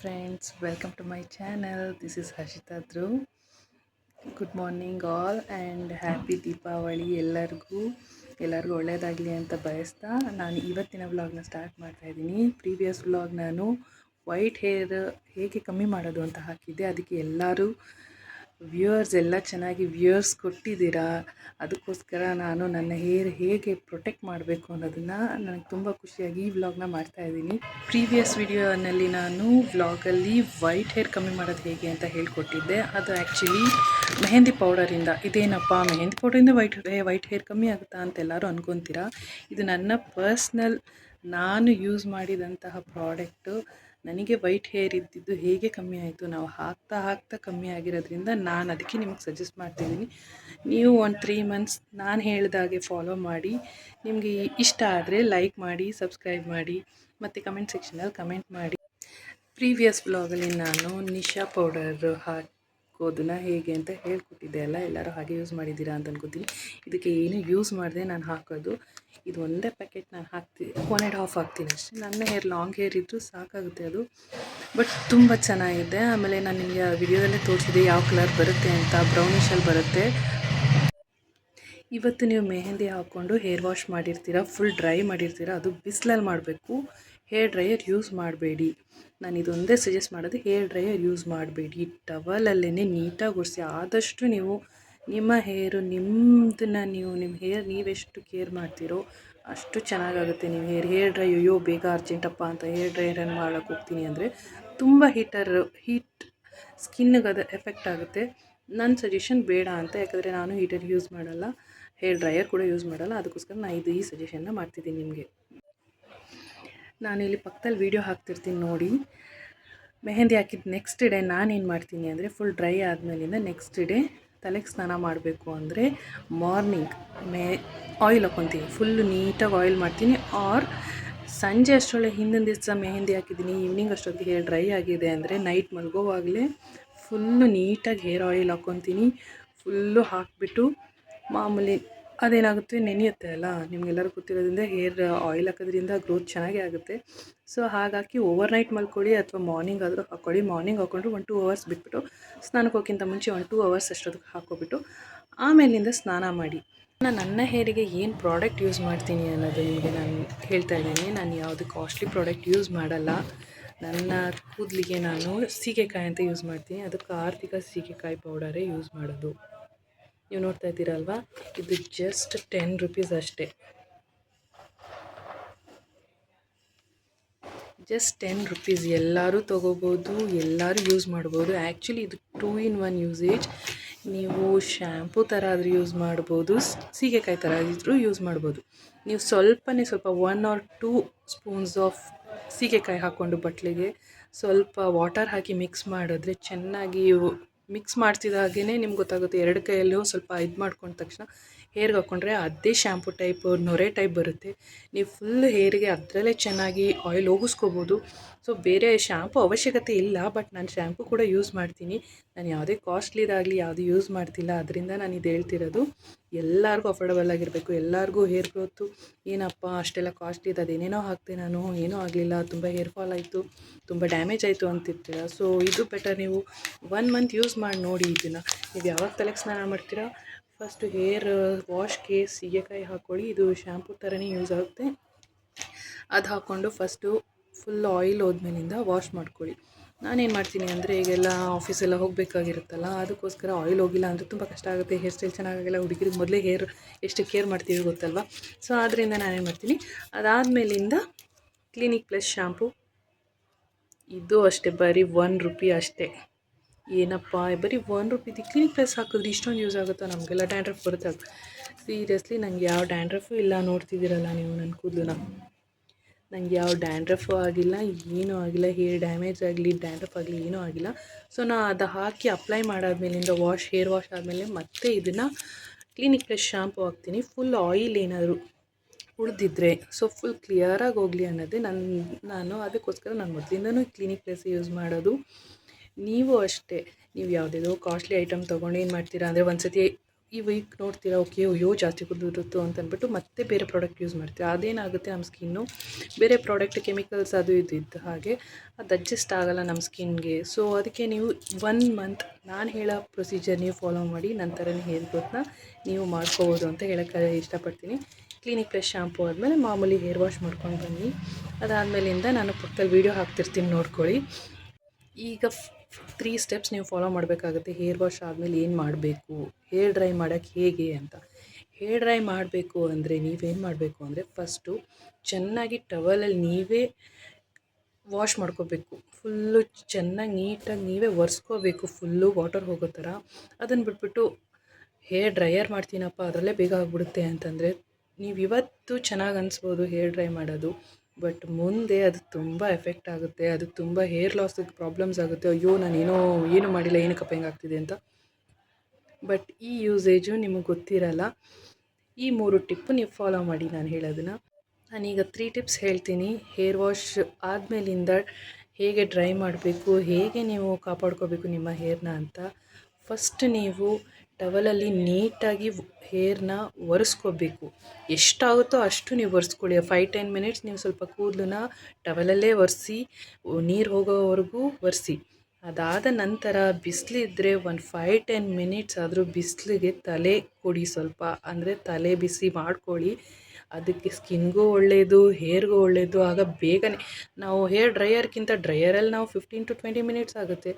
friends, welcome to my channel This is Hashita Dhruv. Good morning all and happy Deepavali ಎಲ್ಲರಿಗೂ. ಎಲ್ಲರಿಗೂ ಒಳ್ಳೆಯದಾಗಲಿ ಅಂತ ಬಯಸ್ತಾ ನಾನು ಇವತ್ತಿನ ವ್ಲಾಗ್ನ ಸ್ಟಾರ್ಟ್ ಮಾಡ್ತಾಯಿದ್ದೀನಿ ಪ್ರೀವಿಯಸ್ ವ್ಲಾಗ್ ನಾನು ವೈಟ್ ಹೇರ್ ಹೇಗೆ ಕಮ್ಮಿ ಮಾಡೋದು ಅಂತ ಹಾಕಿದ್ದೆ. ಅದಕ್ಕೆ ಎಲ್ಲರೂ ವ್ಯೂಯರ್ಸ್ ಎಲ್ಲ ಚೆನ್ನಾಗಿ ವ್ಯೂಯರ್ಸ್ ಕೊಟ್ಟಿದ್ದೀರಾ? ಅದಕ್ಕೋಸ್ಕರ ನಾನು ನನ್ನ ಹೇರ್ ಹೇಗೆ ಪ್ರೊಟೆಕ್ಟ್ ಮಾಡಬೇಕು ಅನ್ನೋದನ್ನು ನನಗೆ ತುಂಬ ಖುಷಿಯಾಗಿ ಈ ವ್ಲಾಗ್ನ ಮಾಡ್ತಾ ಇದ್ದೀನಿ. ಪ್ರೀವಿಯಸ್ ವಿಡಿಯೋನಲ್ಲಿ ನಾನು ವ್ಲಾಗಲ್ಲಿ ವೈಟ್ ಹೇರ್ ಕಮ್ಮಿ ಮಾಡೋದು ಹೇಗೆ ಅಂತ ಹೇಳ್ಕೊಟ್ಟಿದ್ದೆ. ಅದು ಆ್ಯಕ್ಚುಲಿ ಮೆಹಂದಿ ಪೌಡರಿಂದ ಇದೇನಪ್ಪ? ಮೆಹಂದಿ ಪೌಡರಿಂದ ವೈಟ್ ವೈಟ್ ಹೇರ್ ಕಮ್ಮಿ ಆಗುತ್ತಾ ಅಂತ ಎಲ್ಲರೂ ಅನ್ಕೊತೀರಾ? ಇದು ನನ್ನ ಪರ್ಸ್ನಲ್ ನಾನು ಯೂಸ್ ಮಾಡಿದಂತಹ ಪ್ರಾಡಕ್ಟು ನನಗೆ ವೈಟ್ ಹೇರ್ ಇದ್ದಿದ್ದು ಹೇಗೆ ಕಮ್ಮಿ ಆಯಿತು? ನಾವು ಹಾಕ್ತಾ ಹಾಕ್ತಾ ಕಮ್ಮಿ ಆಗಿರೋದ್ರಿಂದ ನಾನು ಅದಕ್ಕೆ ನಿಮಗೆ ಸಜೆಸ್ಟ್ ಮಾಡ್ತಿದ್ದೀನಿ. ನೀವು ಒಂದು ತ್ರೀ ಮಂತ್ಸ್ ನಾನು ಹೇಳಿದಾಗೆ ಫಾಲೋ ಮಾಡಿ. ನಿಮಗೆ ಇಷ್ಟ ಆದರೆ ಲೈಕ್ ಮಾಡಿ ಸಬ್ಸ್ಕ್ರೈಬ್ ಮಾಡಿ, ಮತ್ತು ಕಮೆಂಟ್ ಸೆಕ್ಷನಲ್ಲಿ ಕಮೆಂಟ್ ಮಾಡಿ. ಪ್ರೀವಿಯಸ್ ಬ್ಲಾಗಲ್ಲಿ ನಾನು ನಿಶಾ ಪೌಡರ್ ಹಾಕೋದನ್ನ ಹೇಗೆ ಅಂತ ಹೇಳ್ಕೊಟ್ಟಿದ್ದೆ ಅಲ್ಲ, ಎಲ್ಲರೂ ಹಾಗೆ ಯೂಸ್ ಮಾಡಿದ್ದೀರಾ ಅಂತ ಅನ್ಕೋತೀನಿ. ಇದಕ್ಕೆ ಏನು ಯೂಸ್ ಮಾಡಿದೆ ನಾನು ಹಾಕೋದು. ಇದು ಒಂದೇ ಪ್ಯಾಕೆಟ್ ನಾನು ಹಾಕ್ತೀನಿ ಒನ್ ಆ್ಯಂಡ್ ಹಾಫ್ ಹಾಕ್ತೀನಿ ಅಷ್ಟೇ. ನನ್ನ ಹೇರ್ ಲಾಂಗ್ ಹೇರ್ ಇದ್ದರೂ ಸಾಕಾಗುತ್ತೆ ಅದು. ಬಟ್ ತುಂಬ ಚೆನ್ನಾಗಿದೆ. ಆಮೇಲೆ ನಾನು ನಿಮಗೆ ವಿಡಿಯೋದಲ್ಲೇ ತೋರಿಸಿದೆ ಯಾವ ಕಲರ್ ಬರುತ್ತೆ ಅಂತ ಬ್ರೌನಿಷಲ್ಲಿ ಬರುತ್ತೆ. ಇವತ್ತು ನೀವು ಮೆಹಂದಿ ಹಾಕ್ಕೊಂಡು ಹೇರ್ ವಾಶ್ ಮಾಡಿರ್ತೀರ ಫುಲ್ ಡ್ರೈ ಮಾಡಿರ್ತೀರ, ಅದು ಬಿಸಿಲಲ್ಲಿ ಮಾಡಬೇಕು. ಹೇರ್ ಡ್ರೈಯರ್ ಯೂಸ್ ಮಾಡಬೇಡಿ. ನಾನು ಇದೊಂದೇ ಸಜೆಸ್ಟ್ ಮಾಡೋದು ಹೇರ್ ಡ್ರೈಯರ್ ಯೂಸ್ ಮಾಡಬೇಡಿ. ಟವಲಲ್ಲೇ ನೀಟಾಗಿ ಒರೆಸಿ. ಆದಷ್ಟು ನೀವು ನಿಮ್ಮ ಹೇರು ನಿಮ್ಮದನ್ನ ನೀವು ನಿಮ್ಮ ಹೇರ್ ನೀವೆಷ್ಟು ಕೇರ್ ಮಾಡ್ತೀರೋ ಅಷ್ಟು ಚೆನ್ನಾಗಾಗುತ್ತೆ ನೀವು ಹೇರ್. ಹೇರ್ ಡ್ರೈ ಅಯ್ಯೋ, ಬೇಗ ಅರ್ಜೆಂಟಪ್ಪ ಅಂತ ಹೇರ್ ಡ್ರೈಯರನ್ನು ಮಾಡೋಕ್ಕೆ ಹೋಗ್ತೀನಿ ಅಂದರೆ ತುಂಬ ಹೀಟರ್ ಹೀಟ್ ಸ್ಕಿನ್ಗೆ ಅದು ಎಫೆಕ್ಟ್ ಆಗುತ್ತೆ. ನನ್ನ ಸಜೆಷನ್ ಬೇಡ ಅಂತ, ಯಾಕಂದರೆ ನಾನು ಹೀಟರ್ ಯೂಸ್ ಮಾಡಲ್ಲ, ಹೇರ್ ಡ್ರೈಯರ್ ಕೂಡ ಯೂಸ್ ಮಾಡಲ್ಲ. ಅದಕ್ಕೋಸ್ಕರ ನಾನು ಇದು ಈ ಸಜೆಷನ್ನ ಮಾಡ್ತಿದ್ದೀನಿ ನಿಮಗೆ. ನಾನು ಇಲ್ಲಿ ಪಕ್ಕದಲ್ಲಿ ವೀಡಿಯೋ ಹಾಕ್ತಿರ್ತೀನಿ ನೋಡಿ. ಮೆಹಂದಿ ಹಾಕಿದ ನೆಕ್ಸ್ಟ್ ಡೇ ನಾನೇನು ಮಾಡ್ತೀನಿ ಅಂದರೆ ಫುಲ್ ಡ್ರೈ ಆದಮೇಲಿಂದ ನೆಕ್ಸ್ಟ್ ಡೇ ತಲೆಗೆ ಸ್ನಾನ ಮಾಡಬೇಕು ಅಂದರೆ ಮಾರ್ನಿಂಗ್ ಮೇ ಆಯಿಲ್ ಹಾಕ್ಕೊತೀನಿ ಫುಲ್ಲು ನೀಟಾಗಿ ಆಯಿಲ್ ಮಾಡ್ತೀನಿ. ಆರ್ ಸಂಜೆ ಅಷ್ಟರೊಳಗೆ ಹಿಂದಿನ ದಿವಸ ಮೆಹಂದಿ ಹಾಕಿದ್ದೀನಿ. ಈವ್ನಿಂಗ್ ಅಷ್ಟೊತ್ತಿಗೆ ಹೇರ್ ಡ್ರೈ ಆಗಿದೆ ಅಂದರೆ ನೈಟ್ ಮಲ್ಗೋವಾಗಲೇ ಫುಲ್ಲು ನೀಟಾಗಿ ಹೇರ್ ಆಯಿಲ್ ಹಾಕ್ಕೊತೀನಿ ಫುಲ್ಲು ಹಾಕಿಬಿಟ್ಟು ಮಾಮೂಲಿ ಅದೇನಾಗುತ್ತೆ, ನೆನೆಯುತ್ತೆ ಅಲ್ಲ? ನಿಮಗೆಲ್ಲರೂ ಗೊತ್ತಿರೋದ್ರಿಂದ ಹೇರ್ ಆಯಿಲ್ ಹಾಕೋದ್ರಿಂದ ಗ್ರೋತ್ ಚೆನ್ನಾಗೇ ಆಗುತ್ತೆ. ಸೊ ಹಾಗಾಗಿ ಓವರ್ ನೈಟ್ ಮಲ್ಕೊಳ್ಳಿ ಅಥವಾ ಮಾರ್ನಿಂಗ್ ಆದರೂ ಹಾಕ್ಕೊಳ್ಳಿ. ಮಾರ್ನಿಂಗ್ ಹಾಕ್ಕೊಂಡು ಒನ್ ಟೂ ಅವರ್ಸ್ ಬಿಟ್ಬಿಟ್ಟು ಸ್ನಾನಕ್ಕೆ ಹೋಗೋಕ್ಕಿಂತ ಮುಂಚೆ ಒನ್ ಟೂ ಅವರ್ಸ್ ಅಷ್ಟೊತ್ತಿಗೆ ಹಾಕ್ಕೊಬಿಟ್ಟು ಆಮೇಲಿಂದ ಸ್ನಾನ ಮಾಡಿ. ನಾನು ನನ್ನ ಹೇರಿಗೆ ಏನು ಪ್ರಾಡಕ್ಟ್ ಯೂಸ್ ಮಾಡ್ತೀನಿ ಅನ್ನೋದು ನಿಮಗೆ ನಾನು ಹೇಳ್ತಾ ಇದ್ದೀನಿ. ನಾನು ಯಾವುದು ಕಾಸ್ಟ್ಲಿ ಪ್ರಾಡಕ್ಟ್ ಯೂಸ್ ಮಾಡಲ್ಲ. ನನ್ನ ಕೂದಲಿಗೆ ನಾನು ಸೀಗೆಕಾಯಿ ಅಂತ ಯೂಸ್ ಮಾಡ್ತೀನಿ. ಅದಕ್ಕೆ ಆರ್ಥಿಕ ಸೀಗೆಕಾಯಿ ಪೌಡರೇ ಯೂಸ್ ಮಾಡೋದು. ನೀವು ನೋಡ್ತಾ ಇದ್ದೀರಲ್ವಾ? ಇದು ಜಸ್ಟ್ ಟೆನ್ ರುಪೀಸ್ ಅಷ್ಟೇ. ಜಸ್ಟ್ ಟೆನ್ ರುಪೀಸ್ ಎಲ್ಲರೂ ತೊಗೋಬೋದು, ಎಲ್ಲರೂ ಯೂಸ್ ಮಾಡ್ಬೋದು. ಆ್ಯಕ್ಚುಲಿ ಇದು ಟೂ ಇನ್ ಒನ್ ಯೂಸೇಜ್ ನೀವು ಶ್ಯಾಂಪು ಥರ ಆದರೂ ಯೂಸ್ ಮಾಡ್ಬೋದು, ಸೀಗೆಕಾಯಿ ಥರ ಆದರೂ ಯೂಸ್ ಮಾಡ್ಬೋದು. ನೀವು ಸ್ವಲ್ಪನೇ ಸ್ವಲ್ಪ one or two spoons of ಸೀಗೆಕಾಯಿ ಹಾಕ್ಕೊಂಡು ಬಟ್ಲಿಗೆ ಸ್ವಲ್ಪ ವಾಟರ್ ಹಾಕಿ ಮಿಕ್ಸ್ ಮಾಡಿದ್ರೆ ಚೆನ್ನಾಗಿ ಮಿಕ್ಸ್ ಮಾಡ್ತಿದ್ದ ಹಾಗೆಯೇ ನಿಮ್ಗೆ ಗೊತ್ತಾಗುತ್ತೆ. ಎರಡು ಕೈಯಲ್ಲೂ ಸ್ವಲ್ಪ ಇದು ಮಾಡ್ಕೊಂಡ ತಕ್ಷಣ ಹೇರ್ಗೆ ಹಾಕ್ಕೊಂಡ್ರೆ ಅದೇ ಶ್ಯಾಂಪು ಟೈಪ್ ನೊರೆ ಟೈಪ್ ಬರುತ್ತೆ. ನೀವು ಫುಲ್ ಹೇರಿಗೆ ಅದರಲ್ಲೇ ಚೆನ್ನಾಗಿ ಆಯಿಲ್ ಹೋಗಿಸ್ಕೋಬೋದು. ಸೊ ಬೇರೆ ಶ್ಯಾಂಪು ಅವಶ್ಯಕತೆ ಇಲ್ಲ ಬಟ್ ನಾನು ಶ್ಯಾಂಪು ಕೂಡ ಯೂಸ್ ಮಾಡ್ತೀನಿ. ನಾನು ಯಾವುದೇ ಕಾಸ್ಟ್ಲಿದಾಗಲಿ ಯಾವುದು ಯೂಸ್ ಮಾಡ್ತಿಲ್ಲ, ಅದರಿಂದ ನಾನು ಇದು ಹೇಳ್ತಿರೋದು. ಎಲ್ಲರಿಗೂ ಅಫೋರ್ಡಬಲ್ ಆಗಿರಬೇಕು, ಎಲ್ಲರಿಗೂ ಹೇರ್ ಗ್ರೋತು ಏನಪ್ಪ, ಅಷ್ಟೆಲ್ಲ ಕಾಸ್ಟ್ಲಿ ಅದೇನೇನೋ ಹಾಕ್ತೆ ನಾನು, ಏನೂ ಆಗಲಿಲ್ಲ, ತುಂಬ ಹೇರ್ ಫಾಲ್ ಆಯಿತು, ತುಂಬ ಡ್ಯಾಮೇಜ್ ಆಯಿತು ಅಂತಿರ್ತೀರ. ಸೊ ಇದು ಬೆಟರ್ ನೀವು ಒನ್ ಮಂತ್ ಯೂಸ್ ಮಾಡಿ ನೋಡಿ ಇದನ್ನು. ನೀವು ಯಾವಾಗ ತಲೆಗೆ ಸ್ನಾನ ಮಾಡ್ತೀರಾ? ಫಸ್ಟು ಹೇರ್ ವಾಶ್ಗೆ ಸೀಗೆಕಾಯಿ ಹಾಕ್ಕೊಳ್ಳಿ. ಇದು ಶ್ಯಾಂಪು ಥರನೇ ಯೂಸ್ ಆಗುತ್ತೆ. ಅದು ಹಾಕ್ಕೊಂಡು ಫಸ್ಟು ಫುಲ್ ಆಯಿಲ್ ಹೋದ್ಮೇಲಿಂದ ವಾಶ್ ಮಾಡ್ಕೊಳ್ಳಿ. ನಾನೇನು ಮಾಡ್ತೀನಿ ಅಂದರೆ ಈಗೆಲ್ಲ ಆಫೀಸೆಲ್ಲ ಹೋಗಬೇಕಾಗಿರುತ್ತಲ್ಲ, ಅದಕ್ಕೋಸ್ಕರ ಆಯಿಲ್ ಹೋಗಿಲ್ಲ ಅಂದರೆ ತುಂಬ ಕಷ್ಟ ಆಗುತ್ತೆ. ಹೇರ್ ಸ್ಟೈಲ್ ಚೆನ್ನಾಗಾಗಲ್ಲ, ಹುಡುಗಿರಿಗೆ ಮೊದಲೇ ಹೇರ್ ಎಷ್ಟು ಕೇರ್ ಮಾಡ್ತೀವಿ ಗೊತ್ತಲ್ವ? ಸೊ ಆದ್ದರಿಂದ ನಾನೇನು ಮಾಡ್ತೀನಿ, ಅದಾದಮೇಲಿಂದ ಕ್ಲಿನಿಕ್ ಪ್ಲಸ್ ಶ್ಯಾಂಪು ಇದು ಅಷ್ಟೇ, ಬರೀ ಒನ್ ರುಪಿ ಅಷ್ಟೇ. ಏನಪ್ಪ ಬರೀ ಒನ್ ರುಪಿದು ಕ್ಲೀನ್ ಪ್ಲಸ್ ಹಾಕಿದ್ರೆ ಇಷ್ಟೊಂದು ಯೂಸ್ ಆಗುತ್ತಾ? ನಮಗೆಲ್ಲ ಡ್ಯಾಂಡ್ರಫ್ ಬರುತ್ತೆ ಸೀರಿಯಸ್ಲಿ ನಂಗೆ ಯಾವ ಡ್ಯಾಂಡ್ರಫು ಇಲ್ಲ ನೋಡ್ತಿದ್ದೀರಲ್ಲ ನೀವು ನನ್ನ ಕೂದಲು ನನಗೆ ಯಾವ ಡ್ಯಾಂಡ್ರಫು ಆಗಿಲ್ಲ, ಏನೂ ಆಗಿಲ್ಲ ಹೇರ್ ಡ್ಯಾಮೇಜ್ ಆಗಲಿ ಡ್ಯಾಂಡ್ರಫ್ ಆಗಲಿ, ಏನೂ ಆಗಿಲ್ಲ. ಸೊ ನಾ ಅದು ಹಾಕಿ ಅಪ್ಲೈ ಮಾಡಾದ್ಮೇಲಿಂದ ವಾಶ್ ಹೇರ್ ವಾಶ್ ಆದಮೇಲೆ ಮತ್ತೆ ಇದನ್ನು ಕ್ಲಿನಿಕ್ ಪ್ಲಸ್ ಶ್ಯಾಂಪು ಹಾಕ್ತೀನಿ. ಫುಲ್ ಆಯಿಲ್ ಏನಾದರೂ ಉಳಿದಿದ್ರೆ ಸೊ ಫುಲ್ ಕ್ಲಿಯರಾಗಿ ಹೋಗಲಿ ಅನ್ನೋದೇ ನನ್ನ ನಾನು ಅದಕ್ಕೋಸ್ಕರ ನಾನು ಮೊದಲಿಂದನೂ ಕ್ಲಿನಿಕ್ ಪ್ಲಸ್ ಯೂಸ್ ಮಾಡೋದು. ನೀವು ಅಷ್ಟೇ. ನೀವು ಯಾವುದೇದೋ ಕಾಸ್ಟ್ಲಿ ಐಟಮ್ ತೊಗೊಂಡು ಏನು ಮಾಡ್ತೀರಾ ಅಂದರೆ ಒಂದು ಸತಿ ಈ ವೀಕ್ ನೋಡ್ತೀರಾ ಓಕೆ ಅಯ್ಯೋ, ಜಾಸ್ತಿ ಕುದಿರುತ್ತೋ ಅಂತ ಅಂದ್ಬಿಟ್ಟು ಮತ್ತೆ ಬೇರೆ ಪ್ರಾಡಕ್ಟ್ ಯೂಸ್ ಮಾಡ್ತೀವಿ ಅದೇನಾಗುತ್ತೆ ನಮ್ಮ ಸ್ಕಿನ್ನು ಬೇರೆ ಪ್ರಾಡಕ್ಟ್ ಕೆಮಿಕಲ್ಸ್ ಅದು ಇದು ಇದ್ದ ಹಾಗೆ ಅದು ಅಡ್ಜಸ್ಟ್ ಆಗಲ್ಲ ನಮ್ಮ ಸ್ಕಿನ್ಗೆ ಸೊ ಅದಕ್ಕೆ ನೀವು ಒನ್ ಮಂತ್ ನಾನು ಹೇಳೋ ಪ್ರೊಸೀಜರ್ ನೀವು ಫಾಲೋ ಮಾಡಿ, ನಂತರನೇ ಹೇರ್ ಗ್ರೋತ್ನ ನೀವು ಮಾಡ್ಕೋಬೋದು ಅಂತ ಹೇಳೋಕ್ಕೆ ಇಷ್ಟಪಡ್ತೀನಿ. ಕ್ಲಿನಿಕ್ ಪ್ಲಸ್ ಶಾಂಪು ಆದಮೇಲೆ ಮಾಮೂಲಿ ಹೇರ್ ವಾಶ್ ಮಾಡ್ಕೊಂಡು ಬನ್ನಿ. ಅದಾದಮೇಲಿಂದ ನಾನು ಪಕ್ಕದಲ್ಲಿ ವೀಡಿಯೋ ಹಾಕ್ತಿರ್ತೀನಿ, ನೋಡ್ಕೊಳ್ಳಿ. ಈಗ ತ್ರೀ ಸ್ಟೆಪ್ಸ್ ನೀವು ಫಾಲೋ ಮಾಡಬೇಕಾಗುತ್ತೆ. ಹೇರ್ ವಾಶ್ ಆದಮೇಲೆ ಏನು ಮಾಡಬೇಕು? ಹೇರ್ ಡ್ರೈ ಮಾಡೋಕ್ಕೆ ಹೇಗೆ ಅಂತ. ಹೇರ್ ಡ್ರೈ ಮಾಡಬೇಕು ಅಂದರೆ ನೀವೇನು ಮಾಡಬೇಕು ಅಂದರೆ ಫಸ್ಟು ಚೆನ್ನಾಗಿ ಟವಲಲ್ಲಿ ನೀವೇ ವಾಶ್ ಮಾಡ್ಕೋಬೇಕು. ಫುಲ್ಲು ಚೆನ್ನಾಗಿ ನೀಟಾಗಿ ನೀವೇ ಒರೆಸ್ಕೋಬೇಕು. ಫುಲ್ಲು ವಾಟರ್ ಹೋಗೋ ಥರ ಅದನ್ನು ಬಿಟ್ಬಿಟ್ಟು ಹೇರ್ ಡ್ರೈಯರ್ ಮಾಡ್ತೀನಪ್ಪ. ಅದರಲ್ಲೇ ಬೇಗ ಆಗಿಬಿಡುತ್ತೆ ಅಂತಂದರೆ ನೀವು ಇವತ್ತು ಚೆನ್ನಾಗಿ ಅನಿಸ್ಬೋದು ಹೇರ್ ಡ್ರೈ ಮಾಡೋದು. ಬಟ್ ಮುಂದೆ ಅದು ತುಂಬ ಎಫೆಕ್ಟ್ ಆಗುತ್ತೆ, ಅದು ತುಂಬ ಹೇರ್ ಲಾಸಿಗೆ ಪ್ರಾಬ್ಲಮ್ಸ್ ಆಗುತ್ತೆ, ಅಯ್ಯೋ ನಾನು ಏನೋ ಏನು ಮಾಡಿಲ್ಲ, ಏನಕ್ಕಪ್ಪ ಆಗ್ತಿದೆ ಅಂತ. ಬಟ್ ಈ ಯೂಸೇಜು ನಿಮಗೆ ಗೊತ್ತಿರಲ್ಲ, ಈ ಮೂರು ಟಿಪ್ಪು ನೀವು ಫಾಲೋ ಮಾಡಿ ನಾನು ಹೇಳೋದನ್ನು. ನಾನೀಗ ತ್ರೀ ಟಿಪ್ಸ್ ಹೇಳ್ತೀನಿ. ಹೇರ್ ವಾಶ್ ಆದಮೇಲಿಂದ ಹೇಗೆ ಡ್ರೈ ಮಾಡಬೇಕು, ಹೇಗೆ ನೀವು ಕಾಪಾಡ್ಕೋಬೇಕು ನಿಮ್ಮ ಹೇರ್ನ ಅಂತ. ಫಸ್ಟ್ ನೀವು ಟವಲಲ್ಲಿ ನೀಟಾಗಿ ಹೇರ್ನ ಒರೆಸ್ಕೋಬೇಕು. ಎಷ್ಟಾಗುತ್ತೋ ಅಷ್ಟು ನೀವು ಒರೆಸ್ಕೊಳ್ಳಿ. ಫೈವ್ ಟೆನ್ ಮಿನಿಟ್ಸ್ ನೀವು ಸ್ವಲ್ಪ ಕೂದಲನ್ನ ಟವಲಲ್ಲೇ ಒರೆಸಿ, ನೀರು ಹೋಗೋವರೆಗೂ ಒರೆಸಿ. ಅದಾದ ನಂತರ ಬಿಸಿಲಿದ್ರೆ ಒಂದು ಫೈವ್ ಟೆನ್ ಮಿನಿಟ್ಸ್ ಆದರೂ ಬಿಸಿಲಿಗೆ ತಲೆ ಕೊಡಿ ಸ್ವಲ್ಪ. ಅಂದರೆ ತಲೆ ಬಿಸಿ ಮಾಡ್ಕೊಳ್ಳಿ. ಅದಕ್ಕೆ ಸ್ಕಿನ್ಗೂ ಒಳ್ಳೆಯದು ಹೇರ್ಗೂ ಒಳ್ಳೆಯದು ಆಗ ಬೇಗನೆ. ನಾವು ಹೇರ್ ಡ್ರೈಯರ್ಗಿಂತ ಡ್ರೈಯರಲ್ಲಿ ನಾವು ಫಿಫ್ಟೀನ್ ಟು ಟ್ವೆಂಟಿ ಮಿನಿಟ್ಸ್ ಆಗುತ್ತೆ.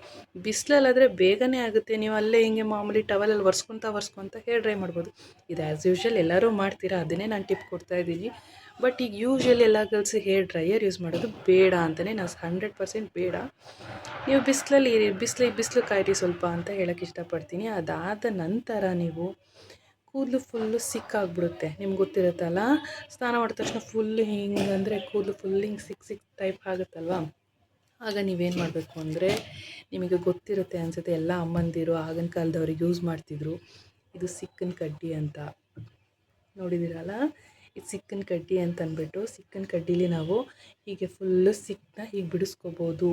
ಬಿಸಿಲಲ್ಲಾದರೆ ಬೇಗನೆ ಆಗುತ್ತೆ. ನೀವು ಅಲ್ಲೇ ಹಿಂಗೆ ಮಾಮೂಲಿ ಟವಲಲ್ಲಿ ಒರೆಸ್ಕೊತ ಒರೆಸ್ಕೊತ ಹೇರ್ ಡ್ರೈ ಮಾಡ್ಬೋದು. ಇದು ಆ್ಯಸ್ ಯೂಶ್ವಲ್ ಎಲ್ಲರೂ ಮಾಡ್ತೀರಾ? ಅದನ್ನೇ ನಾನು ಟಿಪ್ ಕೊಡ್ತಾ ಇದ್ದೀನಿ. ಬಟ್ ಈಗ ಯೂಶ್ವಲಿ ಎಲ್ಲ ಗರ್ಲ್ಸ್ ಹೇರ್ ಡ್ರೈಯರ್ ಯೂಸ್ ಮಾಡೋದು ಬೇಡ ಅಂತಲೇ ನಾನು ಹಂಡ್ರೆಡ್ ಪರ್ಸೆಂಟ್ ಬೇಡ. ನೀವು ಬಿಸಿಲಲ್ಲಿ ಬಿಸಿಲು ಬಿಸಿಲು ಕಾಯಿರಿ ಸ್ವಲ್ಪ ಅಂತ ಹೇಳೋಕ್ಕೆ ಇಷ್ಟಪಡ್ತೀನಿ. ಅದಾದ ನಂತರ ನೀವು ಕೂದಲು ಫುಲ್ಲು ಸಿಕ್ಕಾಗ್ಬಿಡುತ್ತೆ. ನಿಮ್ಗೆ ಗೊತ್ತಿರುತ್ತಲ್ಲ? ಸ್ನಾನ ಮಾಡಿದ ತಕ್ಷಣ ಫುಲ್ ಹಿಂಗೆ ಅಂದರೆ ಕೂದಲು ಫುಲ್ ಹಿಂಗೆ ಸಿಕ್ ಸಿಕ್ ಟೈಪ್ ಆಗುತ್ತಲ್ವ? ಆಗ ನೀವೇನು ಮಾಡಬೇಕು ಅಂದರೆ ನಿಮಗೆ ಗೊತ್ತಿರುತ್ತೆ ಅನಿಸುತ್ತೆ, ಎಲ್ಲ ಅಮ್ಮಂದಿರು ಆಗಿನ ಕಾಲದವ್ರಿಗೆ ಯೂಸ್ ಮಾಡ್ತಿದ್ರು. ಇದು ಸಿಕ್ಕನ ಕಡ್ಡಿ ಅಂತ. ನೋಡಿದಿರಲ್ಲ? ಇದು ಸಿಕ್ಕನ ಕಡ್ಡಿ ಅಂತ ಅಂದ್ಬಿಟ್ಟು ಸಿಕ್ಕನ ಕಡ್ಡಿಲಿ ನಾವು ಹೀಗೆ ಫುಲ್ಲು ಸಿಕ್ಕನ್ನ ಹೀಗೆ ಬಿಡಿಸ್ಕೋಬೋದು.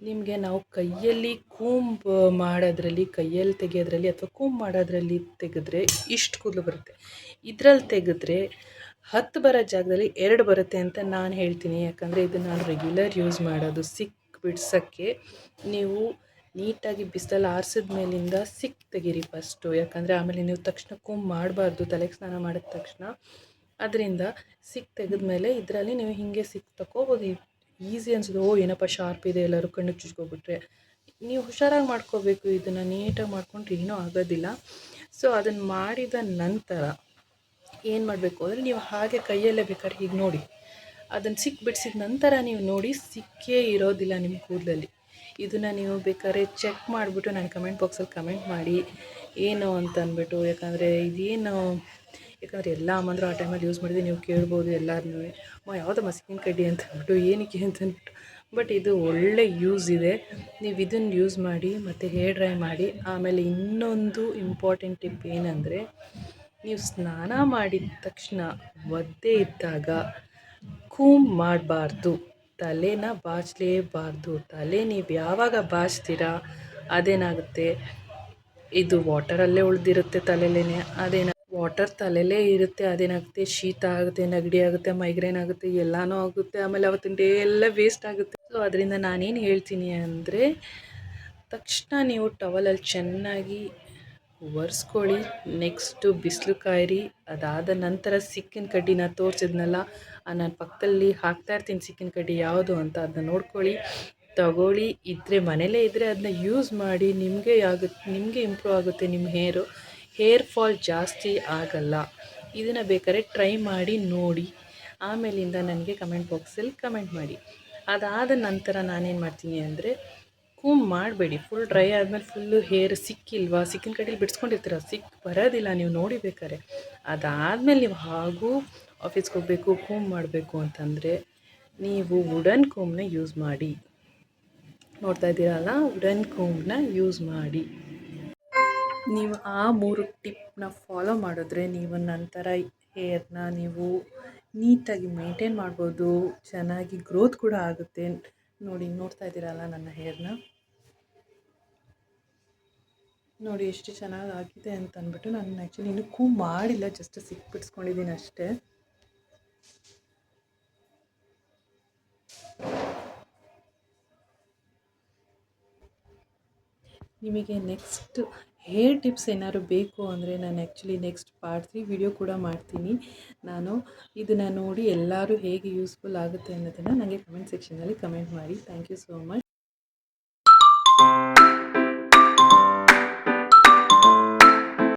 ನಿಮಗೆ ನಾವು ಕೈಯಲ್ಲಿ ಕೂಂಬ್ ಮಾಡೋದ್ರಲ್ಲಿ, ಕೈಯಲ್ಲಿ ತೆಗೆಯೋದ್ರಲ್ಲಿ ಅಥವಾ ಕೂಂಬ್ ಮಾಡೋದ್ರಲ್ಲಿ ತೆಗೆದ್ರೆ ಇಷ್ಟು ಕೂದಲು ಬರುತ್ತೆ. ಇದ್ರಲ್ಲಿ ತೆಗೆದ್ರೆ ಹತ್ತು ಬರೋ ಜಾಗದಲ್ಲಿ ಎರಡು ಬರುತ್ತೆ ಅಂತ ನಾನು ಹೇಳ್ತೀನಿ. ಯಾಕಂದರೆ ಇದು ನಾನು ರೆಗ್ಯುಲರ್ ಯೂಸ್ ಮಾಡೋದು. ಸಿಕ್ ಬಿಡ್ಸೋಕ್ಕೆ ನೀವು ನೀಟಾಗಿ ಬಿಸಿಲಲ್ಲಿ ಆರಿಸಿದ ಮೇಲಿಂದ ಸಿಕ್ ತೆಗೀರಿ ಫಸ್ಟು ಯಾಕಂದರೆ ಆಮೇಲೆ ನೀವು ತಕ್ಷಣ ಕೂಂಬ್ ಮಾಡಬಾರ್ದು. ತಲೆಗೆ ಸ್ನಾನ ಮಾಡಿದ ತಕ್ಷಣ. ಅದರಿಂದ ಸಿಕ್ ತೆಗೆದ ಮೇಲೆ ಇದರಲ್ಲಿ ನೀವು ಹೀಗೆ ಸಿಕ್ ತಗೋಬೋದು ಈಸಿ ಅನಿಸಿದ್ರು ಓ ಏನಪ್ಪ ಶಾರ್ಪ್ ಇದೆ, ಎಲ್ಲರೂ ಕಣ್ಣಿಗೆ ಚುಚ್ಕೋಬಿಟ್ರೆ. ನೀವು ಹುಷಾರಾಗಿ ಮಾಡ್ಕೋಬೇಕು, ಇದನ್ನು ನೀಟಾಗಿ ಮಾಡ್ಕೊಂಡ್ರೆ ಏನೂ ಆಗೋದಿಲ್ಲ. ಸೊ ಅದನ್ನು ಮಾಡಿದ ನಂತರ ಏನು ಮಾಡಬೇಕು ಅಂದರೆ, ನೀವು ಹಾಗೆ ಕೈಯಲ್ಲೇ ಬೇಕಾದ್ರೆ ಹೀಗೆ ನೋಡಿ. ಅದನ್ನು ಸಿಕ್ಕಿ ಬಿಡಿಸಿದ ನಂತರ ನೀವು ನೋಡಿ, ಸಿಕ್ಕೇ ಇರೋದಿಲ್ಲ ನಿಮ್ಮ ಕೂದಲಲ್ಲಿ. ಇದನ್ನು ನೀವು ಬೇಕಾದ್ರೆ ಚೆಕ್ ಮಾಡಿಬಿಟ್ಟು, ನಾನು ಕಮೆಂಟ್ ಬಾಕ್ಸಲ್ಲಿ ಕಮೆಂಟ್ ಮಾಡಿ, ಏನು ಅಂತ ಅಂದ್ಬಿಟ್ಟು, ಯಾಕಂದರೆ ಇದೇನು ಯಾಕಂದರೆ ಎಲ್ಲ ಅಮ್ಮಂದರು ಆ ಟೈಮಲ್ಲಿ ಯೂಸ್ ಮಾಡಿದ್ರೆ ನೀವು ಕೇಳ್ಬೋದು ಎಲ್ಲರನ್ನೂ ಅಮ್ಮ, ಯಾವುದು ಮಸಕಿನ ಕಡ್ಡಿ ಅಂತ ಅಂದ್ಬಿಟ್ಟು, ಏನಕ್ಕೆ ಅಂತ ಅಂದ್ಬಿಟ್ಟು. ಬಟ್ ಇದು ಒಳ್ಳೆ ಯೂಸ್ ಇದೆ. ನೀವು ಇದನ್ನು ಯೂಸ್ ಮಾಡಿ, ಮತ್ತು ಹೇರ್ ಡ್ರೈ ಮಾಡಿ, ಆಮೇಲೆ ಇನ್ನೊಂದು ಇಂಪಾರ್ಟೆಂಟ್ ಟಿಪ್ ಏನಂದರೆ, ನೀವು ಸ್ನಾನ ಮಾಡಿದ ತಕ್ಷಣ ಒದ್ದೆ ಇದ್ದಾಗ ಕೂಮ್ ಮಾಡಬಾರ್ದು. ತಲೆನ ಬಾಚಲೇಬಾರ್ದು. ತಲೆ ನೀವು ಯಾವಾಗ ಬಾಚ್ತೀರಾ, ಅದೇನಾಗುತ್ತೆ? ಇದು ವಾಟರಲ್ಲೇ ಉಳಿದಿರುತ್ತೆ ತಲೆಲೇ ಅದೇನ ವಾಟರ್ ತಲೆಯಲ್ಲೇ ಇರುತ್ತೆ, ಅದೇನಾಗುತ್ತೆ, ಶೀತ ಆಗುತ್ತೆ, ನೆಗಡಿ ಆಗುತ್ತೆ, ಮೈಗ್ರೇನ್ ಆಗುತ್ತೆ, ಎಲ್ಲನೂ ಆಗುತ್ತೆ, ಆಮೇಲೆ ಅವತ್ತಿನ ಡೇ ಎಲ್ಲ ವೇಸ್ಟ್ ಆಗುತ್ತೆ. ಸೊ ಅದರಿಂದ ನಾನೇನು ಹೇಳ್ತೀನಿ ಅಂದರೆ, ತಕ್ಷಣ ನೀವು ಟವಲಲ್ಲಿ ಚೆನ್ನಾಗಿ ಒರೆಸ್ಕೊಳ್ಳಿ ನೆಕ್ಸ್ಟು ಬಿಸಿಲು ಕಾಯಿರಿ, ಅದಾದ ನಂತರ ಸಿಕ್ಕಿನ ಕಡ್ಡಿನ ತೋರಿಸಿದ್ನಲ್ಲ ನಾನು ಪಕ್ಕದಲ್ಲಿ ಹಾಕ್ತಾಯಿರ್ತೀನಿ ಸಿಕ್ಕಿನ ಕಡ್ಡಿ ಯಾವುದು ಅಂತ ಅದನ್ನ ನೋಡ್ಕೊಳ್ಳಿ, ತಗೊಳ್ಳಿ ಇದ್ದರೆ ಮನೇಲೇ ಇದ್ದರೆ ಅದನ್ನ ಯೂಸ್ ಮಾಡಿ, ನಿಮಗೆ ಆಗುತ್ತೆ ನಿಮಗೆ ಇಂಪ್ರೂವ್ ಆಗುತ್ತೆ ನಿಮ್ಮ ಹೇರು ಹೇರ್ ಫಾಲ್ ಜಾಸ್ತಿ ಆಗಲ್ಲ. ಇದನ್ನು ಬೇಕಾದ್ರೆ ಟ್ರೈ ಮಾಡಿ ನೋಡಿ. ಆಮೇಲಿಂದ ನನಗೆ ಕಮೆಂಟ್ ಬಾಕ್ಸಲ್ಲಿ ಕಮೆಂಟ್ ಮಾಡಿ. ಅದಾದ ನಂತರ ನಾನೇನು ಮಾಡ್ತೀನಿ ಅಂದರೆ ಕೂಮ್ ಮಾಡಬೇಡಿ. ಫುಲ್ ಡ್ರೈ ಆದಮೇಲೆ ಫುಲ್ಲು ಹೇರ್ ಸಿಕ್ಕಿಲ್ವಾ? ಸಿಕ್ಕಿನ ಕಡೆಯಲ್ಲಿ ಬಿಡಿಸ್ಕೊಂಡಿರ್ತೀರ? ಸಿಕ್ ಬರೋದಿಲ್ಲ. ನೀವು ನೋಡಿ ಬೇಕಾರೆ ಅದಾದಮೇಲೆ ನೀವು ಹಾಗೂ ಆಫೀಸ್ಗೆ ಹೋಗಬೇಕು ಕೂಮ್ ಮಾಡಬೇಕು ಅಂತಂದರೆ ನೀವು ವುಡನ್ ಕೂಮ್ನ ಯೂಸ್ ಮಾಡಿ. ನೋಡ್ತಾ ಇದ್ದೀರಲ್ಲ? ವುಡನ್ ಕೂಮ್ನ ಯೂಸ್ ಮಾಡಿ. ನೀವು ಆ ಮೂರು ಟಿಪ್ನ ಫಾಲೋ ಮಾಡಿದ್ರೆ ನೀವು ನಂತರ ಹೇರ್ನ ನೀವು ನೀಟಾಗಿ ಮೇಂಟೈನ್ ಮಾಡ್ಬೋದು, ಚೆನ್ನಾಗಿ ಗ್ರೋತ್ ಕೂಡ ಆಗುತ್ತೆ. ನೋಡಿ, ನೋಡ್ತಾ ಇದ್ದೀರಲ್ಲ ನನ್ನ ಹೇರ್ನ? ನೋಡಿ, ಎಷ್ಟು ಚೆನ್ನಾಗಿ ಆಗಿದೆ ಅಂತ ಅಂದ್ಬಿಟ್ಟು ನಾನು ಆ್ಯಕ್ಚುಲಿ ಇನ್ನೂ ಕೂ ಮಾಡಿಲ್ಲ ಜಸ್ಟ್ ಸಿಕ್ಬಿಡ್ಸ್ಕೊಂಡಿದ್ದೀನಿ ಅಷ್ಟೇ. ನಿಮಗೆ ನೆಕ್ಸ್ಟ್ ಹೇರ್ ಟಿಪ್ಸ್ ಏನಾದ್ರು ಬೇಕು ಅಂದರೆ ನಾನು actually next part three video ಕೂಡ ಮಾಡ್ತೀನಿ. ನಾನು ಇದನ್ನು ನೋಡಿ ಎಲ್ಲರೂ ಹೇಗೆ ಯೂಸ್ಫುಲ್ ಆಗುತ್ತೆ ಅನ್ನೋದನ್ನು ನನಗೆ ಕಮೆಂಟ್ ಸೆಕ್ಷನಲ್ಲಿ ಕಮೆಂಟ್ ಮಾಡಿ. Thank you so much